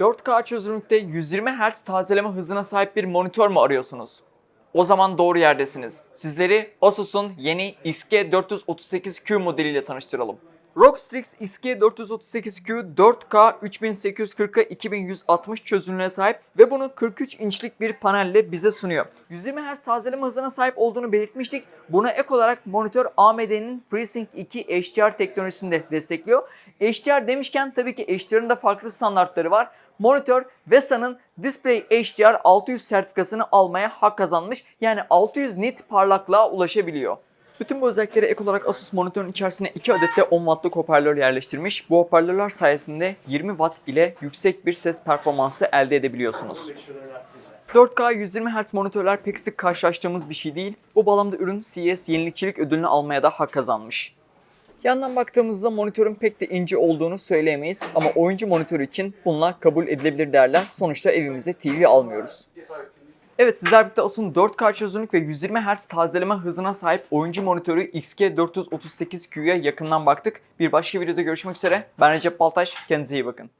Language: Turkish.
4K çözünürlükte 120 Hz tazeleme hızına sahip bir monitör mü arıyorsunuz? O zaman doğru yerdesiniz. Sizleri Asus'un yeni XG438Q modeliyle tanıştıralım. ROG Strix XG438Q 4K 3840'a 2160 çözünürlüğe sahip ve bunu 43 inçlik bir panelle bize sunuyor. 120 Hz tazeleme hızına sahip olduğunu belirtmiştik. Buna ek olarak monitör AMD'nin FreeSync 2 HDR teknolojisini de destekliyor. HDR demişken tabii ki HDR'ın da farklı standartları var. Monitör VESA'nın Display HDR 600 sertifikasını almaya hak kazanmış. Yani 600 nit parlaklığa ulaşabiliyor. Bütün bu özelliklere ek olarak Asus monitörün içerisine 2 adet de 10 wattlık hoparlör yerleştirmiş. Bu hoparlörler sayesinde 20 watt ile yüksek bir ses performansı elde edebiliyorsunuz. 4K 120 Hz monitörler pek sık karşılaştığımız bir şey değil. Bu bağlamda ürün CES yenilikçilik ödülünü almaya da hak kazanmış. Yandan baktığımızda monitörün pek de ince olduğunu söyleyemeyiz ama oyuncu monitörü için bunlar kabul edilebilir değerler. Sonuçta evimize TV almıyoruz. Evet sizler birlikte Asus'un 4K çözünürlük ve 120 Hz tazeleme hızına sahip oyuncu monitörü XG438Q'ya yakından baktık. Bir başka videoda görüşmek üzere. Ben Recep Baltaş. Kendinize iyi bakın.